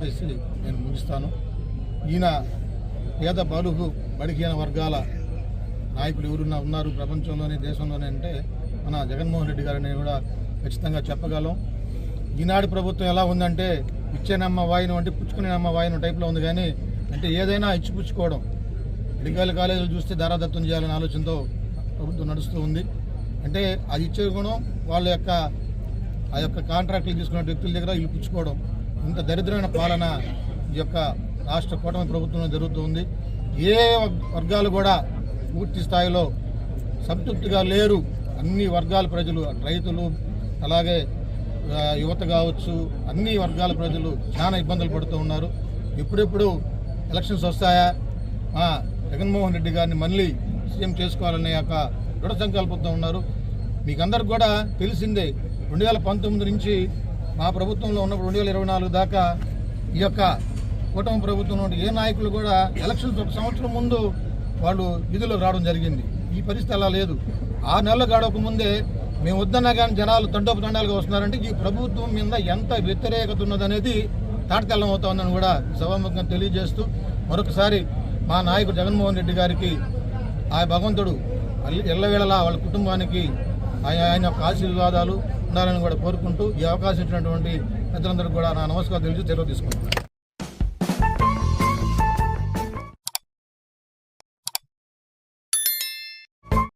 చెప్పేసి నేను ముగిస్తాను. ఈయన పేద బలుగు బడిహీన వర్గాల నాయకులు ఎవరున్నా ఉన్నారు ప్రపంచంలోనే దేశంలోనే అంటే మన జగన్మోహన్ రెడ్డి గారిని కూడా ఖచ్చితంగా చెప్పగలం. ఈనాడు ప్రభుత్వం ఎలా ఉందంటే ఇచ్చేనమ్మ వాయినం అంటే పుచ్చుకునేనమ్మ వాయినం టైప్లో ఉంది కానీ అంటే ఏదైనా ఇచ్చిపుచ్చుకోవడం మెడికల్ కాలేజీలు చూస్తే ధారాదత్తం చేయాలనే ఆలోచనతో ప్రభుత్వం నడుస్తూ ఉంది. అంటే అది ఇచ్చే గుణం వాళ్ళ యొక్క ఆ యొక్క కాంట్రాక్టులు తీసుకున్న వ్యక్తుల దగ్గర ఇల్లు పుచ్చుకోవడం. ఇంత దరిద్రమైన పాలన ఈ యొక్క రాష్ట్ర కూటమి ప్రభుత్వంలో జరుగుతూ ఉంది. ఏ వర్గాలు కూడా పూర్తి స్థాయిలో సంతృప్తిగా లేరు. అన్ని వర్గాల ప్రజలు రైతులు అలాగే యువత కావచ్చు అన్ని వర్గాల ప్రజలు చాలా ఇబ్బందులు పడుతూ ఉన్నారు. ఎప్పుడెప్పుడు ఎలక్షన్స్ వస్తాయా? మా జగన్మోహన్ రెడ్డి గారిని మళ్ళీ సీఎం చేసుకోవాలనే యొక్క దృఢ సంకల్పంతో ఉన్నారు. మీకు అందరికి కూడా తెలిసిందే రెండు వేల పంతొమ్మిది నుంచి మా ప్రభుత్వంలో ఉన్నప్పుడు రెండు వేల ఇరవై నాలుగు దాకా ఈ యొక్క కూటమి ప్రభుత్వం నుండి ఏ నాయకులు కూడా ఎలక్షన్స్ ఒక సంవత్సరం ముందు వాళ్ళు విధులకు రావడం జరిగింది. ఈ పరిస్థితి అలా లేదు. ఆరు నెలలు గడవక ముందే మేము వద్దన్నా కానీ జనాలు తండోపు తండాలుగా వస్తున్నారంటే ఈ ప్రభుత్వం మీద ఎంత వ్యతిరేకత ఉన్నదనేది తాటతెల్లం అవుతోందని కూడా సభాముఖంగా తెలియజేస్తూ మరొకసారి మా నాయకుడు జగన్మోహన్ రెడ్డి గారికి ఆ భగవంతుడు అల్లి- ఎల్లవేళలా వాళ్ళ కుటుంబానికి ఆయన ఆయన యొక్క ఆశీర్వాదాలు ఉండాలని కూడా కోరుకుంటూ ఈ అవకాశం ఇచ్చినటువంటి పెద్దలందరికీ కూడా నా నమస్కారం తెలిసి తెలియ తీసుకుంటున్నాను.